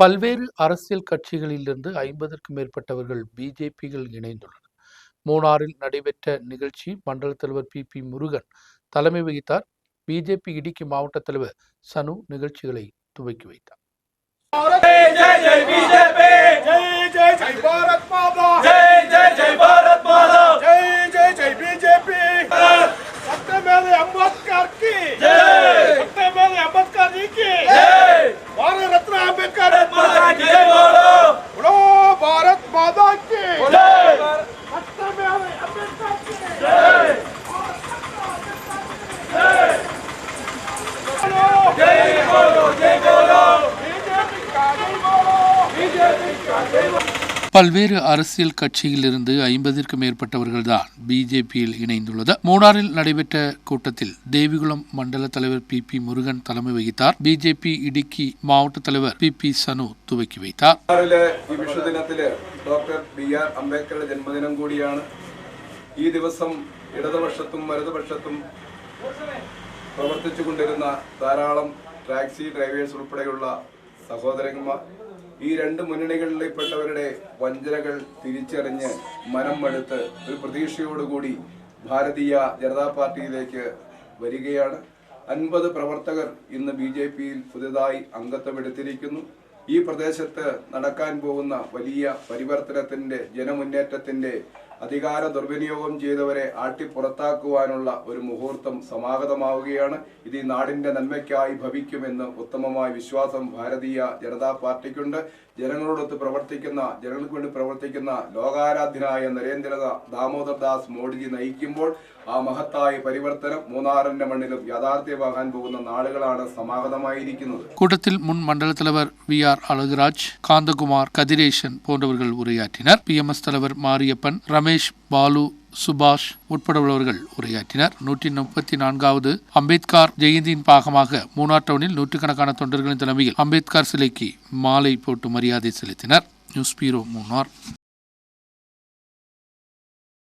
பல்வேறு அரசியல் கட்சிகளிலிருந்து ஐம்பதற்கும் மேற்பட்டவர்கள் பிஜேபியில் இணைந்துள்ளனர். மூணாறில் நடைபெற்ற நிகழ்ச்சி மண்டல தலைவர் பி. பி. முருகன் தலைமை வகித்தார். பிஜேபி இடுக்கி மாவட்ட தலைவர் சனு நிகழ்ச்சிகளை துவக்கி வைத்தார். பல்வேறு அரசியல் கட்சியிலிருந்து ஐம்பதிற்கும் மேற்பட்டவர்கள்தான் பிஜேபியில் இணைந்துள்ளது மூணாறில் நடைபெற்ற கூட்டத்தில் தேவிகுளம் மண்டல தலைவர் பி பி முருகன் தலைமை வகித்தார் பிஜேபி ഇടുക്കി മാവട്ട தலைவர் പി പി സനു തുവക്കി വയ്ത്താർ ബീഹാറിലെ ഈ വിഷുദിനത്തില് ഡോക്ടർ ബി ആർ അംബേദ്കറുടെ ജന്മദിനം കൂടിയാണ് ഈ ദിവസം ഇടതുപക്ഷത്തും വലതുപക്ഷത്തും പ്രവർത്തിച്ചു കൊണ്ടിരുന്ന ധാരാളം ടാക്സി ഡ്രൈവേഴ്സ് ഉൾപ്പെടെയുള്ള സഹോദരന്മാർ ഈ രണ്ട് മുന്നണികളിൽപ്പെട്ടവരുടെ വഞ്ചനകൾ തിരിച്ചറിഞ്ഞ് മനം മടുത്ത് ഒരു പ്രതീക്ഷയോടുകൂടി ഭാരതീയ ജനതാ പാർട്ടിയിലേക്ക് വരികയാണ്. അൻപത് പ്രവർത്തകർ ഇന്ന് ബി ജെ പിയിൽ പുതുതായി അംഗത്വമെടുത്തിരിക്കുന്നു. ഈ പ്രദേശത്ത് നടക്കാൻ പോകുന്ന വലിയ പരിവർത്തനത്തിന്റെ ജനമുന്നേറ്റത്തിന്റെ അധികാര ദുർവിനിയോഗം ചെയ്തവരെ ആട്ടിപ്പുറത്താക്കുവാനുള്ള ഒരു മുഹൂർത്തം സമാഗതമാവുകയാണ്. ഇത് ഈ നാടിന്റെ നന്മയ്ക്കായി ഭവിക്കുമെന്ന് ഉത്തമമായ വിശ്വാസം ഭാരതീയ ജനതാ പാർട്ടിക്കുണ്ട്. ജനങ്ങളോടൊത്ത് പ്രവർത്തിക്കുന്ന ജനങ്ങൾക്ക് വേണ്ടി പ്രവർത്തിക്കുന്ന ലോകാരാധ്യനായ നരേന്ദ്ര ദാമോദർ ദാസ് മോഡിജി നയിക്കുമ്പോൾ ആ മഹത്തായ പരിവർത്തനം മൂന്നാറിന്റെ മണ്ണിലും യാഥാർത്ഥ്യമാകാൻ പോകുന്ന നാളുകളാണ് സമാഗതമായിരിക്കുന്നത്. കൂട്ടത്തിൽ മുൻ മണ്ഡല തലവർ വി ആർ അളഗ്രാജ് കാന്തകുമാർ കതിരേശൻ പോണ്ടവർ ഉറിയാറ്റിനർ പി എം എസ് തലവർ മാറിയപ്പൻ രമേശ് ரமேஷ் பாலு சுபாஷ் உட்பட உள்ளவர்கள் உரையாற்றினர். நூற்றி முப்பத்தி நான்காவது அம்பேத்கர் ஜெயந்தியின் பாகமாக மூணார் டவுனில் நூற்றுக்கணக்கான தொண்டர்களின் தலைமையில் அம்பேத்கர் சிலைக்கு மாலை போட்டு மரியாதை செலுத்தினர். News bureau Munnar.